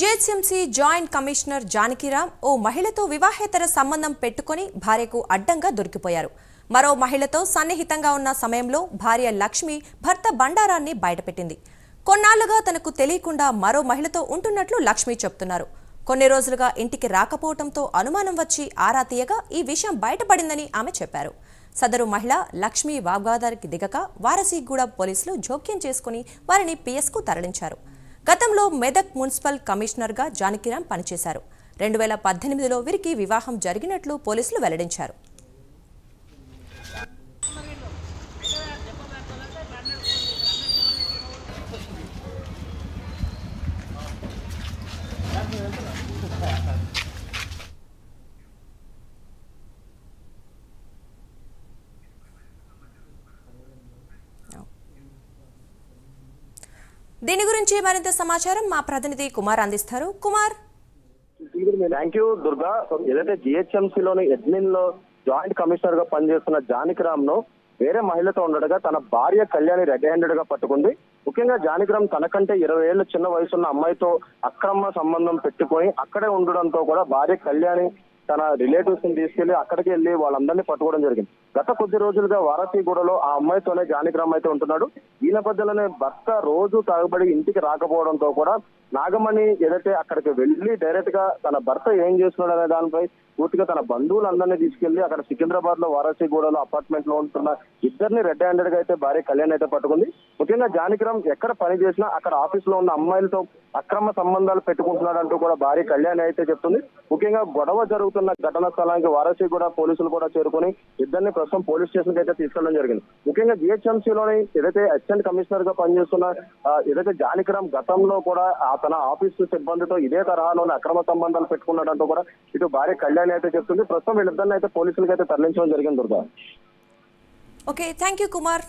GHMC joint commissioner Janakiram ఓ మహిళతో వివాహేతర సంబంధం పెట్టుకుని భార్యకు అడ్డంగా దొరికిపోయారు. మరో మహిళతో సన్నిహితంగా ఉన్న సమయంలో భార్య లక్ష్మి భర్త బండారాన్ని బయటపెట్టింది. కొన్నాళ్ళుగా తనకు తెలియకుండా మరో మహిళతో ఉంటున్నట్లు లక్ష్మి చెప్తున్నారు. కొన్ని రోజులుగా ఇంటికి రాకపోవడంతో అనుమానం వచ్చి ఆరా తీయగా ఈ విషయం బయటపడిందని ఆమె చెప్పారు. సదరు మహిళ లక్ష్మి వాగ్వాదానికి దిగక వారసీగూడ పోలీసులు జోక్యం చేసుకుని వారిని పిఎస్కు తరలించారు. గతంలో మెదక్ మున్సిపల్ కమిషనర్గా జానకిరామ్ పనిచేశారు. రెండు వేల పద్దెనిమిదిలో వీరికి వివాహం జరిగినట్లు పోలీసులు వెల్లడించారు. దీని గురించి మరింత సమాచారం మా ప్రతినిధి కుమార్ అందిస్తారు. కుమార్. Thank you Durga. ఏదైతే జిహెచ్ఎంసీ లోని అడ్మిన్లో జాయింట్ కమిషనర్గా పనిచేస్తున్న జానకిరామ్ను వేరే మహిళతో ఉండగా తన భార్య కళ్యాణి రెడ్ హ్యాండెడ్గా పట్టుకుంది. ముఖ్యంగా జానకిరామ్ తనకంటే ఇరవై ఏళ్ళ చిన్న వయసున్న అమ్మాయితో అక్రమ సంబంధం పెట్టుకొని అక్కడే ఉండడంతో కూడా భార్య కళ్యాణి తన రిలేటివ్స్ని తీసుకెళ్ళి అక్కడికి వెళ్ళి వాళ్ళందరినీ పట్టుకోవడం జరిగింది. గత కొద్ది రోజులుగా వారసీగూడలో ఆ అమ్మాయితోనే జానకిరామ్ అయితే ఉంటున్నాడు. ఈ నేపథ్యంలోనే భర్త రోజు తాగుబడి ఇంటికి రాకపోవడంతో కూడా నాగమణి ఏదైతే అక్కడికి వెళ్ళి డైరెక్ట్గా తన భర్త ఏం చేస్తున్నాడు అనే దానిపై పూర్తిగా తన బంధువులందరినీ తీసుకెళ్ళి అక్కడ సికింద్రాబాద్లో వారసీగూడలో అపార్ట్మెంట్లో ఉంటున్న ఇద్దరిని రెడ్ హ్యాండెడ్గా అయితే భార్య కళ్యాణ్ అయితే పట్టుకుంది. ముఖ్యంగా జానకిరామ్ ఎక్కడ పని చేసినా అక్కడ ఆఫీస్లో ఉన్న అమ్మాయిలతో అక్రమ సంబంధాలు పెట్టుకుంటున్నాడంటూ కూడా భార్య కళ్యాణ్ అయితే చెప్తుంది. ముఖ్యంగా గొడవ జరుగుతున్న ఘటన స్థలానికి వారసీగూడ పోలీసులు కూడా చేరుకొని ఇద్దరిని ప్రస్తుతం పోలీస్ స్టేషన్కి అయితే తీసుకెళ్ళడం జరిగింది. ముఖ్యంగా GHMC లోని ఏదైతే అసిస్టెంట్ కమిషనర్గా పనిచేస్తున్న ఏదైతే జానకిరామ్ గతంలో కూడా తన ఆఫీసు సిబ్బందితో ఇదే తరహాలోని అక్రమ సంబంధాలు పెట్టుకున్నాడంటూ కూడా ఇటు భార్య కళ్యాణి అయితే చెప్తుంది. ప్రస్తుతం వీళ్ళిద్దరిని అయితే పోలీసులకు అయితే తరలించడం జరిగింది Durga. Okay thank you Kumar.